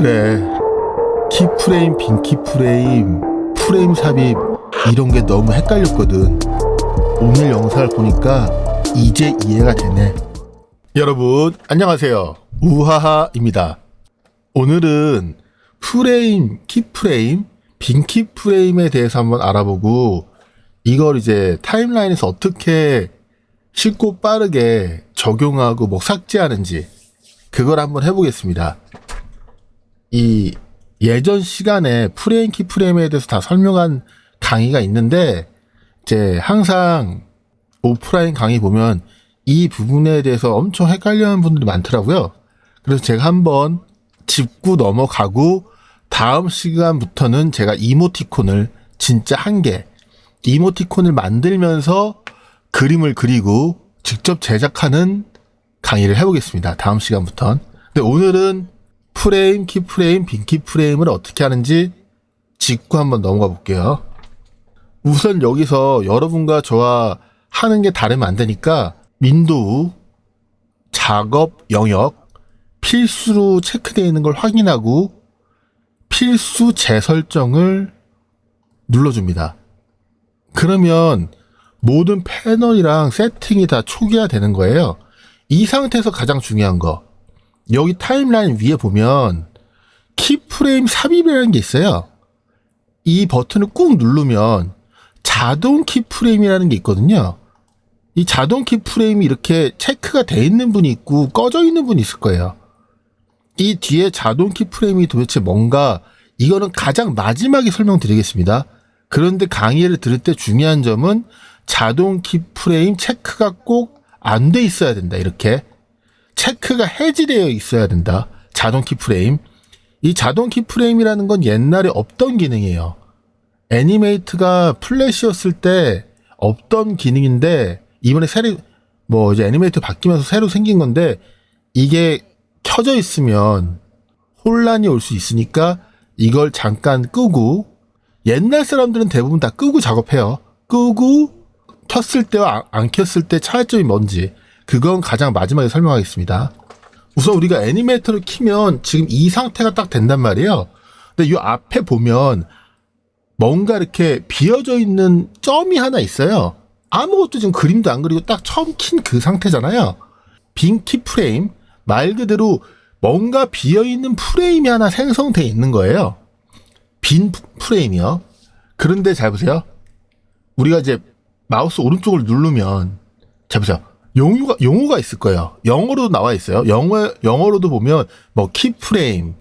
그래. 키프레임, 빈키프레임, 프레임 삽입 이런 게 너무 헷갈렸거든. 오늘 영상을 보니까 이제 이해가 되네. 여러분, 안녕하세요. 우하하입니다. 오늘은 프레임, 키프레임, 빈키프레임에 대해서 한번 알아보고 이걸 이제 타임라인에서 어떻게 쉽고 빠르게 적용하고 뭐 삭제하는지 그걸 한번 해보겠습니다. 이 예전 시간에 프레임 키 프레임에 대해서 다 설명한 강의가 있는데 이제 항상 오프라인 강의 보면 이 부분에 대해서 엄청 헷갈려하는 분들이 많더라고요. 그래서 제가 한번 짚고 넘어가고 다음 시간부터는 제가 이모티콘을 진짜 한 개, 이모티콘을 만들면서 그림을 그리고 직접 제작하는 강의를 해보겠습니다. 다음 시간부터는. 근데 오늘은 프레임, 키프레임, 빈키프레임을 어떻게 하는지 짚고 한번 넘어가 볼게요. 우선 여기서 여러분과 저와 하는 게 다르면 안 되니까 윈도우, 작업 영역, 필수로 체크되어 있는 걸 확인하고 필수 재설정을 눌러줍니다. 그러면 모든 패널이랑 세팅이 다 초기화되는 거예요. 이 상태에서 가장 중요한 거. 여기 타임라인 위에 보면 키프레임 삽입이라는 게 있어요. 이 버튼을 꾹 누르면 자동 키프레임이라는 게 있거든요. 이 자동 키프레임이 이렇게 체크가 돼 있는 분이 있고 꺼져 있는 분이 있을 거예요. 이 뒤에 자동 키프레임이 도대체 뭔가 이거는 가장 마지막에 설명드리겠습니다. 그런데 강의를 들을 때 중요한 점은 자동 키프레임 체크가 꼭 안 돼 있어야 된다. 이렇게 체크가 해지되어 있어야 된다. 자동 키프레임. 이 자동 키프레임이라는 건 옛날에 없던 기능이에요. 애니메이트가 플래시였을 때 없던 기능인데 이번에 새로 뭐 이제 애니메이트 바뀌면서 새로 생긴 건데 이게 켜져 있으면 혼란이 올 수 있으니까 이걸 잠깐 끄고 옛날 사람들은 대부분 다 끄고 작업해요. 끄고 켰을 때와 안 켰을 때 차이점이 뭔지 그건 가장 마지막에 설명하겠습니다. 우선 우리가 애니메이터를 키면 지금 이 상태가 딱 된단 말이에요. 근데 이 앞에 보면 뭔가 이렇게 비어져 있는 점이 하나 있어요. 아무것도 지금 그림도 안 그리고 딱 처음 킨 그 상태잖아요. 빈 키프레임 말 그대로 뭔가 비어 있는 프레임이 하나 생성돼 있는 거예요. 빈 프레임이요. 그런데 잘 보세요. 우리가 이제 마우스 오른쪽을 누르면 잘 보세요. 용어가 용어가 있을 거예요. 영어로도 나와 있어요. 영어 영어로도 보면 뭐 키프레임,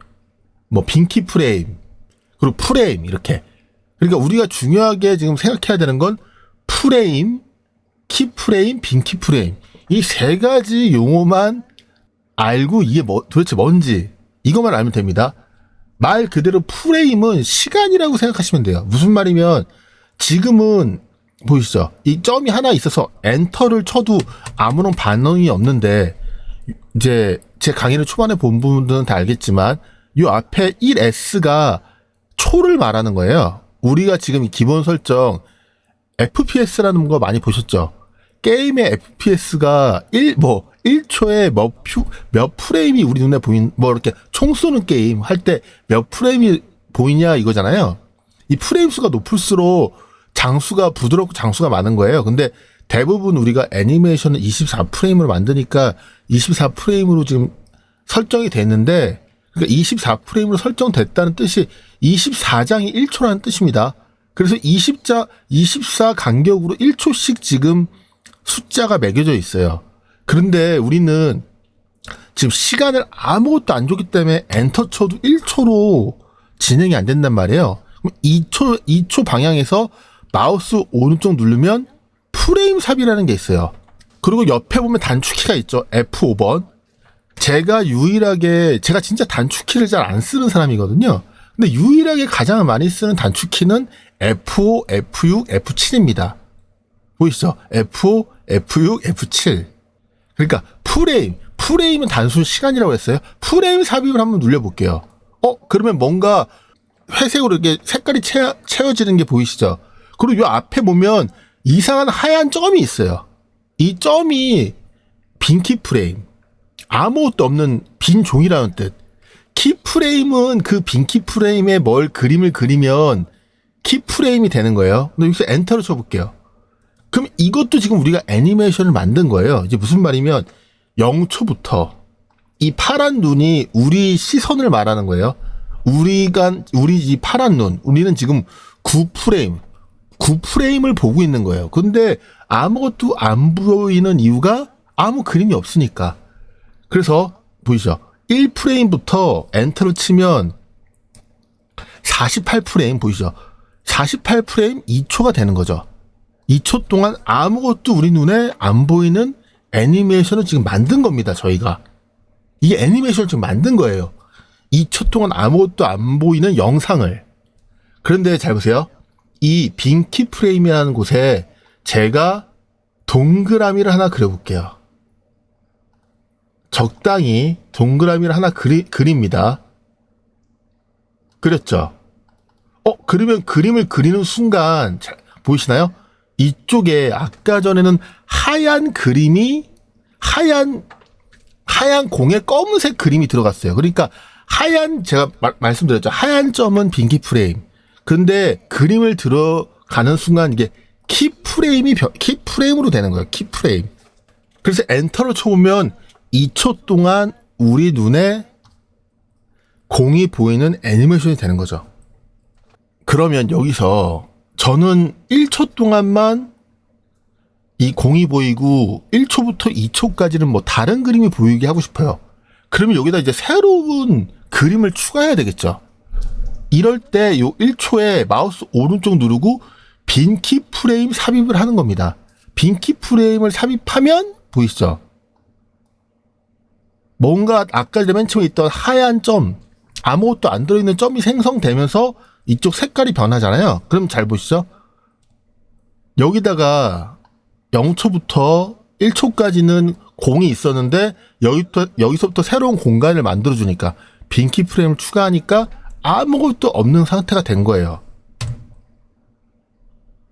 뭐 빈키 프레임, 그리고 프레임 이렇게. 그러니까 우리가 중요하게 지금 생각해야 되는 건 프레임, 키프레임, 빈키 프레임 이 세 가지 용어만 알고 이게 뭐 도대체 뭔지 이것만 알면 됩니다. 말 그대로 프레임은 시간이라고 생각하시면 돼요. 무슨 말이면 지금은 보이시죠? 이 점이 하나 있어서 엔터를 쳐도 아무런 반응이 없는데 이제 제 강의를 초반에 본 분들은 다 알겠지만 이 앞에 1S가 초를 말하는 거예요. 우리가 지금 기본 설정 FPS라는 거 많이 보셨죠? 게임의 FPS가 1, 뭐, 1초에 몇, 퓨, 몇 프레임이 우리 눈에 보인, 뭐, 이렇게 총 쏘는 게임 할 때 몇 프레임이 보이냐 이거잖아요. 이 프레임 수가 높을수록 장수가 부드럽고 장수가 많은 거예요. 근데 대부분 우리가 애니메이션을 24프레임으로 만드니까 24프레임으로 지금 설정이 됐는데 그러니까 24프레임으로 설정됐다는 뜻이 24장이 1초라는 뜻입니다. 그래서 20자 24 간격으로 1초씩 지금 숫자가 매겨져 있어요. 그런데 우리는 지금 시간을 아무것도 안 줬기 때문에 엔터 쳐도 1초로 진행이 안 된단 말이에요. 그럼 2초 2초 방향에서 마우스 오른쪽 누르면 프레임 삽이라는 게 있어요. 그리고 옆에 보면 단축키가 있죠. F5번. 제가 유일하게 제가 진짜 단축키를 잘 안 쓰는 사람이거든요. 근데 유일하게 가장 많이 쓰는 단축키는 F5, F6, F7입니다. 보이시죠? F5, F6, F7. 그러니까 프레임, 프레임은 단순 시간이라고 했어요. 프레임 삽입을 한번 눌려볼게요. 어, 그러면 뭔가 회색으로 이렇게 색깔이 채, 채워지는 게 보이시죠? 그리고 이 앞에 보면 이상한 하얀 점이 있어요. 이 점이 빈 키 프레임. 아무것도 없는 빈 종이라는 뜻. 키프레임은 그 빈 키프레임에 뭘 그림을 그리면 키프레임이 되는 거예요. 근데 여기서 엔터를 쳐볼게요. 그럼 이것도 지금 우리가 애니메이션을 만든 거예요. 이제 무슨 말이면 0초부터 이 파란 눈이 우리 시선을 말하는 거예요. 우리가 우리 이 파란 눈, 우리는 지금 9프레임, 9프레임을 보고 있는 거예요. 근데 아무것도 안 보이는 이유가 아무 그림이 없으니까. 그래서 보이죠? 1프레임부터 엔터를 치면 48프레임 보이죠? 48프레임 2초가 되는 거죠. 2초 동안 아무것도 우리 눈에 안 보이는 애니메이션을 지금 만든 겁니다, 저희가. 이 애니메이션을 지금 만든 거예요. 2초 동안 아무것도 안 보이는 영상을. 그런데 잘 보세요. 이 빈키 프레임이라는 곳에 제가 동그라미를 하나 그려볼게요. 적당히 동그라미를 하나 그리, 그립니다. 그렸죠? 어, 그러면 그림을 그리는 순간, 자, 보이시나요? 이쪽에 아까 전에는 하얀 그림이, 하얀, 하얀 공에 검은색 그림이 들어갔어요. 그러니까 하얀, 제가 마, 말씀드렸죠. 하얀 점은 빈키 프레임. 근데 그림을 들어가는 순간 이게 키 프레임이, 변- 키 프레임으로 되는 거예요. 키 프레임. 그래서 엔터를 쳐보면 2초 동안 우리 눈에 공이 보이는 애니메이션이 되는 거죠. 그러면 여기서 저는 1초 동안만 이 공이 보이고 1초부터 2초까지는 뭐 다른 그림이 보이게 하고 싶어요. 그러면 여기다 이제 새로운 그림을 추가해야 되겠죠. 이럴 때 요 1초에 마우스 오른쪽 누르고 빈키 프레임 삽입을 하는 겁니다. 빈키 프레임을 삽입하면 보이시죠? 뭔가 아까 맨 처음에 있던 하얀 점, 아무것도 안 들어있는 점이 생성되면서 이쪽 색깔이 변하잖아요. 그럼 잘 보시죠. 여기다가 0초부터 1초까지는 공이 있었는데 여기부터, 여기서부터 새로운 공간을 만들어주니까 빈키 프레임을 추가하니까 아무것도 없는 상태가 된 거예요.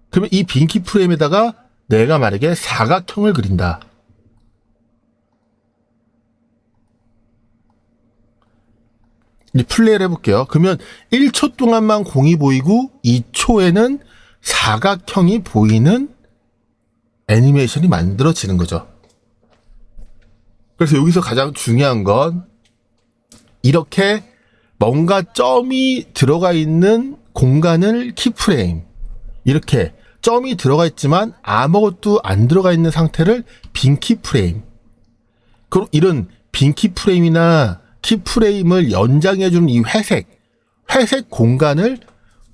그러면 이 빈키 프레임에다가 내가 만약에 사각형을 그린다. 이제 플레이를 해볼게요. 그러면 1초 동안만 공이 보이고 2초에는 사각형이 보이는 애니메이션이 만들어지는 거죠. 그래서 여기서 가장 중요한 건 이렇게 뭔가 점이 들어가 있는 공간을 키프레임. 이렇게 점이 들어가 있지만 아무것도 안 들어가 있는 상태를 빈 키프레임. 그럼 이런 빈 키프레임이나 키프레임을 연장해 주는 이 회색, 회색 공간을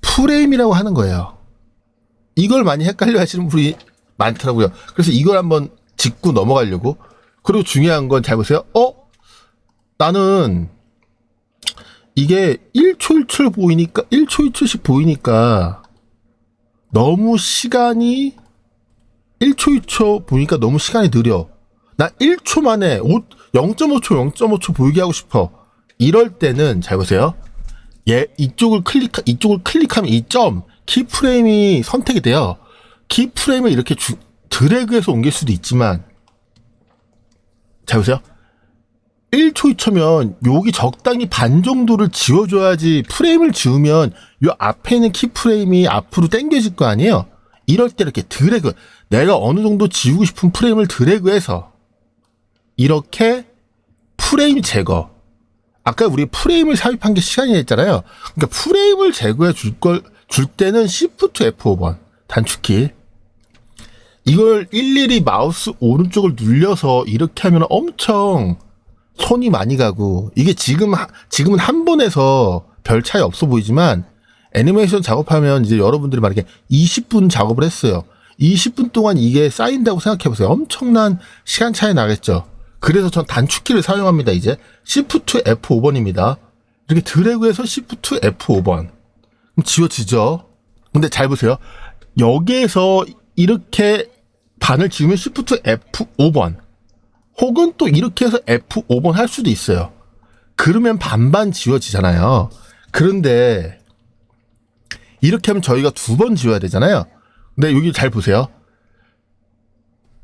프레임이라고 하는 거예요. 이걸 많이 헷갈려 하시는 분이 많더라고요. 그래서 이걸 한번 짚고 넘어가려고. 그리고 중요한 건 잘 보세요. 어? 나는 이게 1초 1초 보이니까, 1초 1초씩 보이니까 너무 시간이 1초 2초 보니까 너무 시간이 느려. 나 1초 만에 0.5초 0.5초 보이게 하고 싶어. 이럴 때는 잘 보세요. 얘 이쪽을 클릭 이쪽을 클릭하면 이 점 키프레임이 선택이 돼요. 키프레임을 이렇게 주, 드래그해서 옮길 수도 있지만 잘 보세요. 1초 2초면 여기 적당히 반 정도를 지워줘야지 프레임을 지우면 요 앞에 있는 키프레임이 앞으로 당겨질 거 아니에요? 이럴 때 이렇게 드래그 내가 어느 정도 지우고 싶은 프레임을 드래그해서 이렇게 프레임 제거 아까 우리 프레임을 삽입한 게 시간이 했잖아요. 그러니까 프레임을 제거해 줄 걸 줄 때는 Shift F5번 단축키 이걸 일일이 마우스 오른쪽을 눌려서 이렇게 하면 엄청 손이 많이 가고 이게 지금 하- 지금은 한 번에서 별 차이 없어 보이지만 애니메이션 작업하면 이제 여러분들이 만약에 20분 작업을 했어요. 20분 동안 이게 쌓인다고 생각해 보세요. 엄청난 시간 차이 나겠죠. 그래서 전 단축키를 사용합니다. 이제 Shift F5번입니다. 이렇게 드래그해서 Shift F5번. 그럼 지워지죠. 근데 잘 보세요. 여기에서 이렇게 반을 지우면 Shift F5번. 혹은 또 이렇게 해서 F5번 할 수도 있어요. 그러면 반반 지워지잖아요. 그런데 이렇게 하면 저희가 두 번 지워야 되잖아요. 근데 여기 잘 보세요.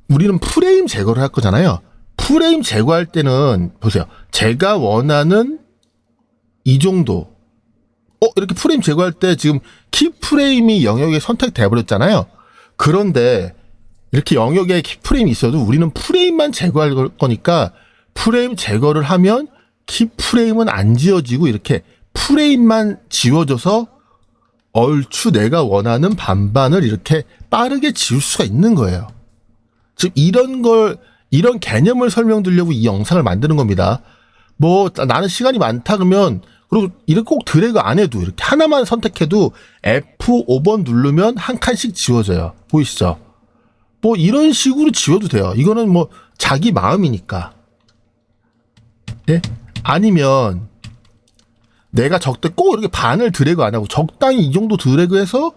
우리는 프레임 제거를 할 거잖아요. 프레임 제거할 때는 보세요. 제가 원하는 이 정도. 어, 이렇게 프레임 제거할 때 지금 키 프레임이 영역에 선택돼 버렸잖아요. 그런데 이렇게 영역에 키 프레임이 있어도 우리는 프레임만 제거할 걸- 거니까 프레임 제거를 하면 키 프레임은 안 지워지고 이렇게 프레임만 지워져서 얼추 내가 원하는 반반을 이렇게 빠르게 지울 수가 있는 거예요. 즉 이런 걸 이런 개념을 설명드리려고 이 영상을 만드는 겁니다. 뭐 나- 나는 시간이 많다 그러면 그리고 이렇게 꼭 드래그 안 해도 이렇게 하나만 선택해도 F5번 누르면 한 칸씩 지워져요. 보이시죠? 뭐 이런 식으로 지워도 돼요. 이거는 뭐 자기 마음이니까. 예? 아니면 내가 적대 꼭 이렇게 반을 드래그 안 하고 적당히 이 정도 드래그해서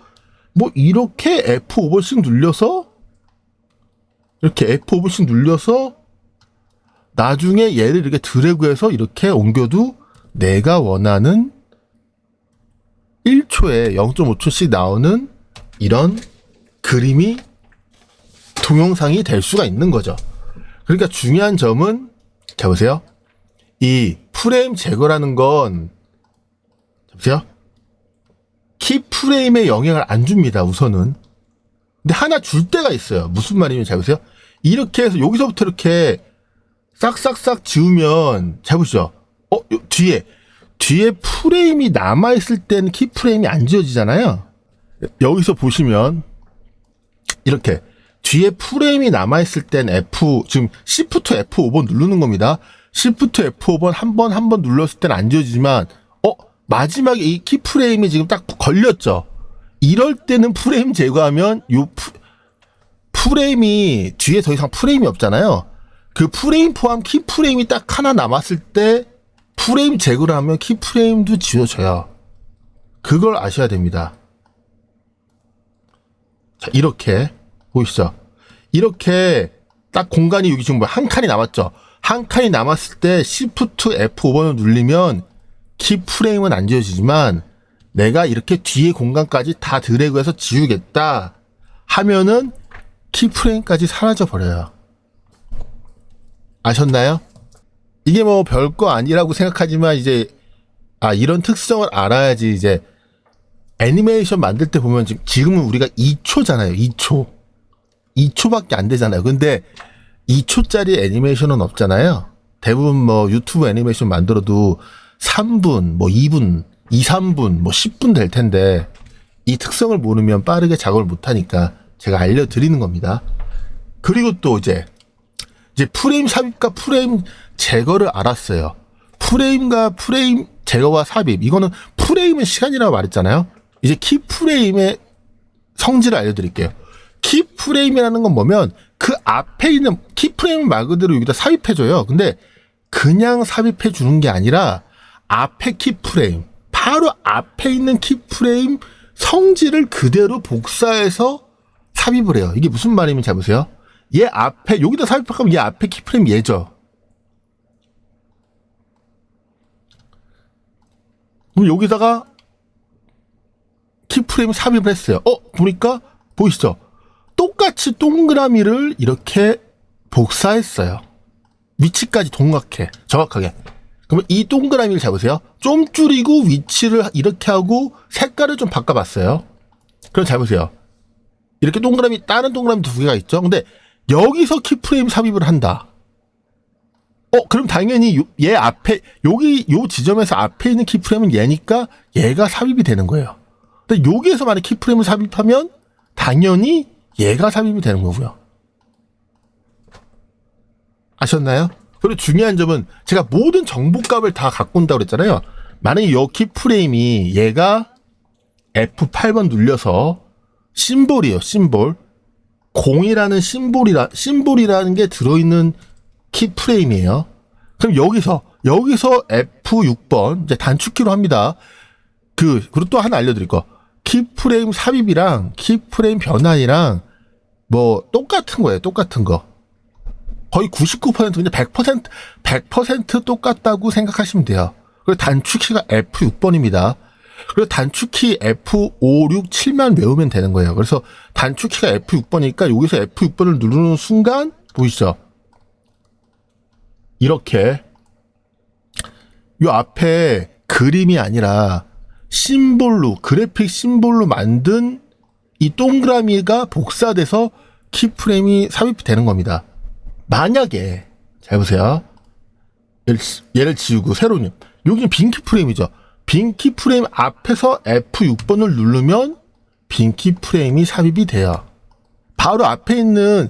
뭐 이렇게 F5번씩 눌려서 이렇게 F5번씩 눌려서 나중에 얘를 이렇게 드래그해서 이렇게 옮겨도 내가 원하는 1초에 0.5초씩 나오는 이런 그림이 동영상이 될 수가 있는 거죠. 그러니까 중요한 점은 자 보세요. 이 프레임 제거라는 건자 보세요. 키 프레임에 영향을 안 줍니다. 우선은. 근데 하나 줄 때가 있어요. 무슨 말이냐면 잘 보세요. 이렇게 해서 여기서부터 이렇게 싹싹싹 지우면 잘 보시죠. 어, 요 뒤에 뒤에 프레임이 남아 있을 때는 키 프레임이 안 지워지잖아요. 여기서 보시면 이렇게 뒤에 프레임이 남아 있을 땐 F 지금 Shift F5번 누르는 겁니다. Shift F5번 한 번 한 번 눌렀을 때는 안 지워지지만 어 마지막에 이 키 프레임이 지금 딱 걸렸죠. 이럴 때는 프레임 제거하면 요 프, 프레임이 뒤에 더 이상 프레임이 없잖아요. 그 프레임 포함 키 프레임이 딱 하나 남았을 때 프레임 제거를 하면 키 프레임도 지워져요. 그걸 아셔야 됩니다. 자, 이렇게 보이시죠? 이렇게 딱 공간이 여기 지금 뭐한 칸이 남았죠? 한 칸이 남았을 때 Shift F5번을 누르면 키 프레임은 안 지워지지만 내가 이렇게 뒤에 공간까지 다 드래그해서 지우겠다 하면은 키 프레임까지 사라져 버려요. 아셨나요? 이게 뭐 별거 아니라고 생각하지만 이제 아 이런 특성을 알아야지 이제 애니메이션 만들 때 보면 지금 지금은 우리가 2초잖아요. 2초. 2초밖에 안 되잖아요. 근데 2초짜리 애니메이션은 없잖아요. 대부분 뭐 유튜브 애니메이션 만들어도 3분, 뭐 2분, 2, 3분, 뭐 10분 될 텐데 이 특성을 모르면 빠르게 작업을 못 하니까 제가 알려드리는 겁니다. 그리고 또 이제 이제 프레임 삽입과 프레임 제거를 알았어요. 프레임과 프레임 제거와 삽입 이거는 프레임은 시간이라고 말했잖아요. 이제 키 프레임의 성질을 알려드릴게요. 키 프레임이라는 건 뭐면 그 앞에 있는 키 프레임 말 그대로 여기다 삽입해줘요. 근데 그냥 삽입해 주는 게 아니라 앞에 키 프레임 바로 앞에 있는 키 프레임 성질을 그대로 복사해서 삽입을 해요. 이게 무슨 말이면 잘 보세요. 얘 앞에 여기다 삽입하면 얘 앞에 키 프레임 얘죠. 그럼 여기다가 키프레임 삽입을 했어요. 어, 보니까 보이시죠? 똑같이 동그라미를 이렇게 복사했어요. 위치까지 동각해. 정확하게. 그러면 이 동그라미를 잡으세요. 좀 줄이고 위치를 이렇게 하고 색깔을 좀 바꿔봤어요. 그럼 잘 보세요. 이렇게 동그라미, 다른 동그라미 두 개가 있죠. 근데 여기서 키프레임 삽입을 한다. 어, 그럼 당연히 요- 얘 앞에, 여기, 요 지점에서 앞에 있는 키프레임은 얘니까 얘가 삽입이 되는 거예요. 근데 여기에서 만약 키프레임을 삽입하면 당연히 얘가 삽입이 되는 거고요. 아셨나요? 그리고 중요한 점은 제가 모든 정보값을 다 온다고 그랬잖아요. 만약에 이 키프레임이 얘가 F8번 눌려서 심볼이에요, 심볼. 공이라는 심볼이라, 심볼이라는 게 들어있는 키프레임이에요. 그럼 여기서, 여기서 F6번, 이제 단축키로 합니다. 그, 그리고 또 하나 알려드릴 거. 키프레임 삽입이랑 키프레임 변환이랑 뭐 똑같은 거예요. 똑같은 거. 거의 99% 그냥 100% 100% 똑같다고 생각하시면 돼요. 그리고 단축키가 F6번입니다. 그리고 단축키 F5, 6, 7만 외우면 되는 거예요. 그래서 단축키가 F6번이니까 여기서 F6번을 누르는 순간 보이시죠? 이렇게 요 앞에 그림이 아니라 심볼로 그래픽 심볼로 만든 이 동그라미가 복사돼서 키프레임이 삽입이 되는 겁니다. 만약에 잘 보세요. 얘를, 얘를 지우고 새로운 여기는 빈 키프레임이죠. 빈 키프레임 앞에서 F6번을 누르면 빈 키프레임이 삽입이 돼요. 바로 앞에 있는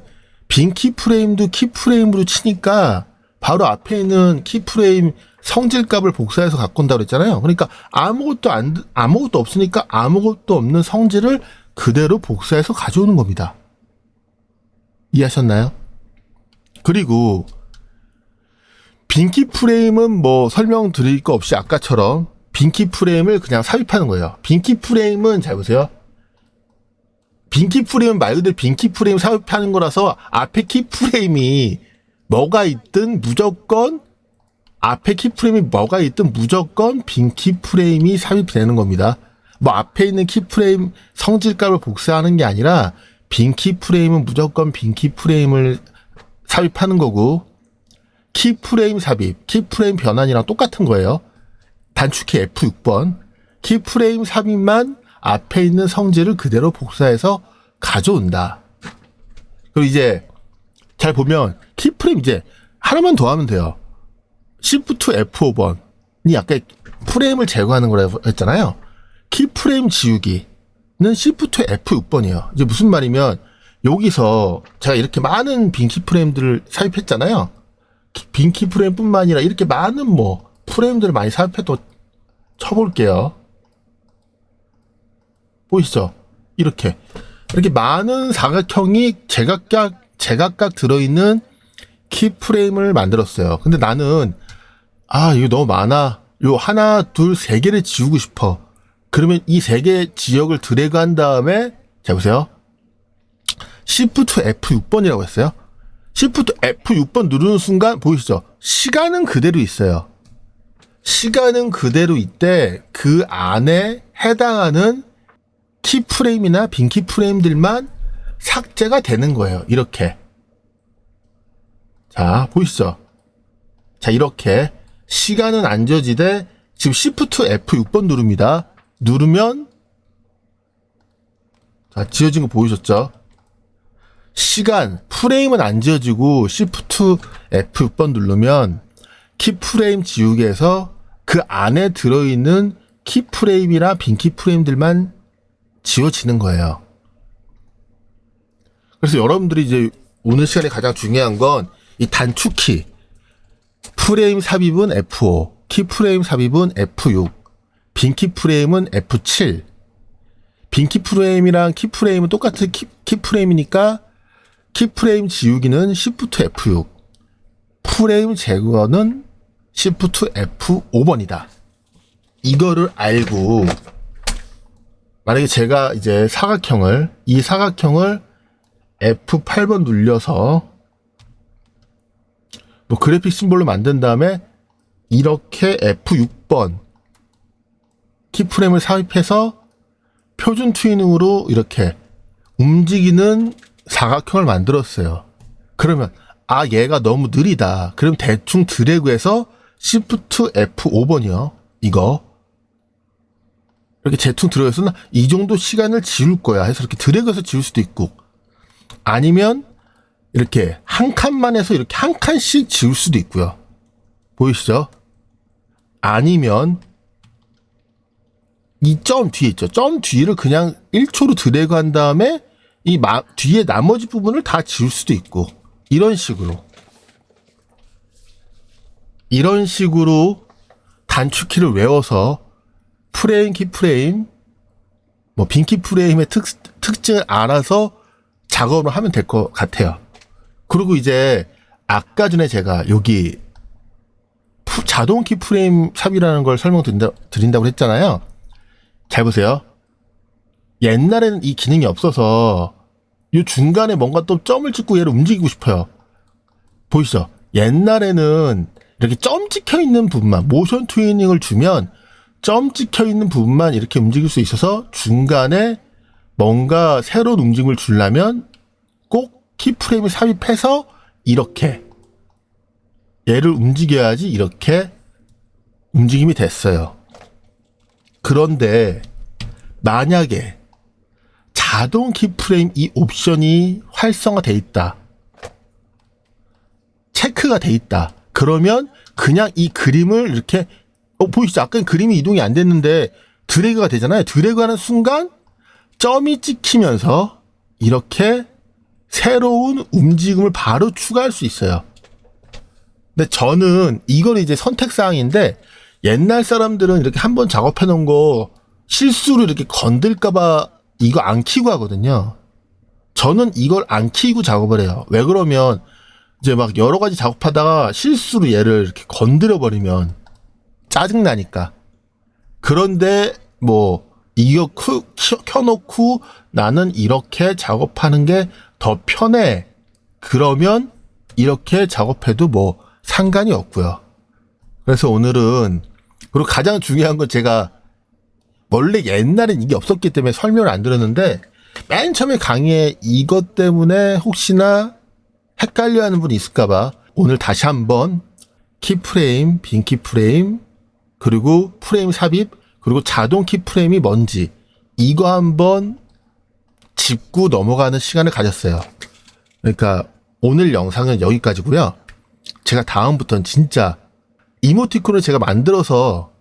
빈 키프레임도 키프레임으로 치니까 바로 앞에 있는 키프레임 성질값을 복사해서 갖고 온다고 그랬잖아요. 그러니까 아무것도 안, 아무것도 없으니까 아무것도 없는 성질을 그대로 복사해서 가져오는 겁니다. 이해하셨나요? 그리고 빈키 프레임은 뭐 설명드릴 거 없이 아까처럼 빈키 프레임을 그냥 삽입하는 거예요. 빈키 프레임은 잘 보세요. 빈키 프레임 말 그대로 빈키 프레임 삽입하는 거라서 앞에 키 프레임이 뭐가 있든 무조건 앞에 키 프레임이 뭐가 있든 무조건 빈 키 프레임이 삽입되는 겁니다. 뭐 앞에 있는 키 프레임 성질값을 복사하는 게 아니라 빈 키 프레임은 무조건 빈 키 프레임을 삽입하는 거고 키 프레임 삽입, 키 프레임 변환이랑 똑같은 거예요. 단축키 F6번. 키 프레임 삽입만 앞에 있는 성질을 그대로 복사해서 가져온다. 그리고 이제 잘 보면 키 프레임 이제 하나만 더 하면 돼요. Shift F5번이 아까 프레임을 제거하는 거라고 했잖아요. 키 프레임 지우기는 Shift F6번이에요. 이제 무슨 말이면 여기서 제가 이렇게 많은 빈 키 프레임들을 삽입했잖아요. 빈 키 프레임뿐만 아니라 이렇게 많은 뭐 프레임들을 많이 삽입해도 쳐볼게요. 보이시죠? 이렇게 이렇게 많은 사각형이 제각각 제각각 들어있는 키 프레임을 만들었어요. 근데 나는 아 이거 너무 많아. 요 하나 둘 세 개를 지우고 싶어. 그러면 이 세 개 지역을 드래그 한 다음에 자 보세요. Shift F6번이라고 했어요. Shift F6번 누르는 순간 보이시죠? 시간은 그대로 있어요. 시간은 그대로 있대 그 안에 해당하는 키 프레임이나 빈 키 프레임들만 삭제가 되는 거예요. 이렇게. 자, 보이시죠? 자, 이렇게 시간은 안 저지되 지금 Shift F6번 누릅니다. 누르면 자, 지어진 거 보이셨죠? 시간, 프레임은 안 지어지고 Shift F6번 누르면 키 프레임 지우개에서 그 안에 들어있는 키 프레임이나 빈 키 프레임들만 지워지는 거예요. 그래서 여러분들이 이제 오늘 시간에 가장 중요한 건 이 단축키. 프레임 삽입은 F5, 키 프레임 삽입은 F6, 빈 키 프레임은 F7. 빈 키 프레임이랑 키 프레임은 똑같은 키, 키 프레임이니까 키 프레임 지우기는 Shift F6, 프레임 제거는 Shift F5번이다. 이거를 알고 만약에 제가 이제 사각형을 이 사각형을 F8번 눌려서 뭐 그래픽 심볼로 만든 다음에 이렇게 F6번 키프레임을 삽입해서 표준 튜닝으로 이렇게 움직이는 사각형을 만들었어요. 그러면 아 얘가 너무 느리다. 그럼 대충 드래그해서 Shift F5번이요. 이거 이렇게 대충 들어가서 이 정도 시간을 지울 거야 해서 이렇게 드래그해서 지울 수도 있고 아니면 이렇게 한 칸만 해서 이렇게 한 칸씩 지울 수도 있고요. 보이시죠? 아니면 이 점 뒤에 있죠. 점 뒤를 그냥 1초로 드래그 한 다음에 이 마, 뒤에 나머지 부분을 다 지울 수도 있고 이런 식으로 이런 식으로 단축키를 외워서 프레임 키 프레임 뭐 빈키 프레임의 특, 특징을 알아서 작업을 하면 될 것 같아요. 그리고 이제 아까 전에 제가 여기 푸, 자동 키 프레임 삽이라는 걸 설명드린다, 드린다고 했잖아요. 잘 보세요. 옛날에는 이 기능이 없어서 이 중간에 뭔가 또 점을 찍고 얘를 움직이고 싶어요. 보이시죠? 옛날에는 이렇게 점 찍혀 있는 부분만 모션 트위닝을 주면 점 찍혀 있는 부분만 이렇게 움직일 수 있어서 중간에 뭔가 새로운 움직임을 주려면 꼭 키프레임을 삽입해서 이렇게 얘를 움직여야지 이렇게 움직임이 됐어요. 그런데 만약에 자동 키프레임 이 옵션이 활성화돼 있다. 체크가 돼 있다. 그러면 그냥 이 그림을 이렇게 어 보이시죠? 아까 그림이 이동이 안 됐는데 드래그가 되잖아요. 드래그하는 순간 점이 찍히면서 이렇게 새로운 움직임을 바로 추가할 수 있어요. 근데 저는 이건 이제 선택 사항인데 옛날 사람들은 이렇게 한번 작업해 놓은 거 실수로 이렇게 건들까봐 이거 안 키고 하거든요. 저는 이걸 안 키고 작업을 해요. 왜 그러면 이제 막 여러 가지 작업하다가 실수로 얘를 이렇게 건드려 버리면 짜증 나니까. 그런데 뭐 이거 크- 켜- 켜놓고 나는 이렇게 작업하는 게 더 편해. 그러면 이렇게 작업해도 뭐 상관이 없고요. 그래서 오늘은 그리고 가장 중요한 건 제가 원래 옛날엔 이게 없었기 때문에 설명을 안 드렸는데 맨 처음에 강의에 이것 때문에 혹시나 헷갈려 하는 분이 있을까봐 오늘 다시 한번 키프레임, 빈 키프레임, 그리고 프레임 삽입, 그리고 자동 키프레임이 뭔지 이거 한번 짚고 넘어가는 시간을 가졌어요. 그러니까 오늘 영상은 여기까지고요. 제가 다음부터는 진짜 이모티콘을 제가 만들어서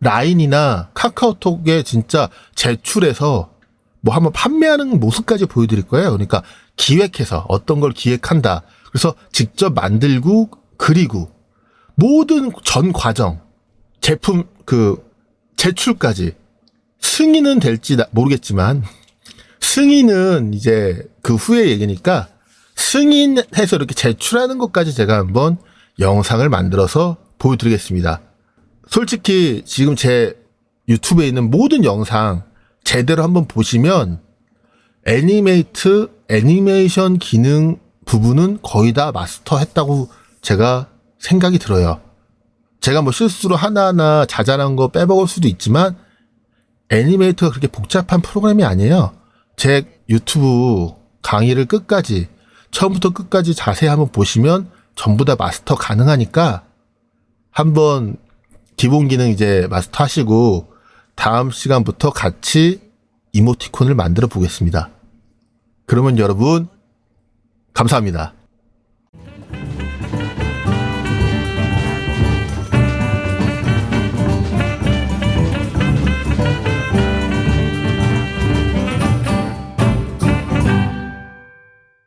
라인이나 카카오톡에 진짜 제출해서 뭐 한번 판매하는 모습까지 보여드릴 거예요. 그러니까 기획해서 어떤 걸 기획한다. 그래서 직접 만들고 그리고 모든 전 과정 제품 그 제출까지 승인은 될지 나- 모르겠지만 승인은 이제 그 후의 얘기니까 승인해서 이렇게 제출하는 것까지 제가 한번 영상을 만들어서 보여드리겠습니다. 솔직히 지금 제 유튜브에 있는 모든 영상 제대로 한번 보시면 애니메이트, 애니메이션 기능 부분은 거의 다 마스터했다고 제가 생각이 들어요. 제가 뭐 실수로 하나하나 자잘한 거 빼먹을 수도 있지만 애니메이터가 그렇게 복잡한 프로그램이 아니에요. 제 유튜브 강의를 끝까지 처음부터 끝까지 자세히 한번 보시면 전부 다 마스터 가능하니까 한번 기본 기능 이제 마스터 하시고 다음 시간부터 같이 이모티콘을 만들어 보겠습니다. 그러면 여러분 감사합니다.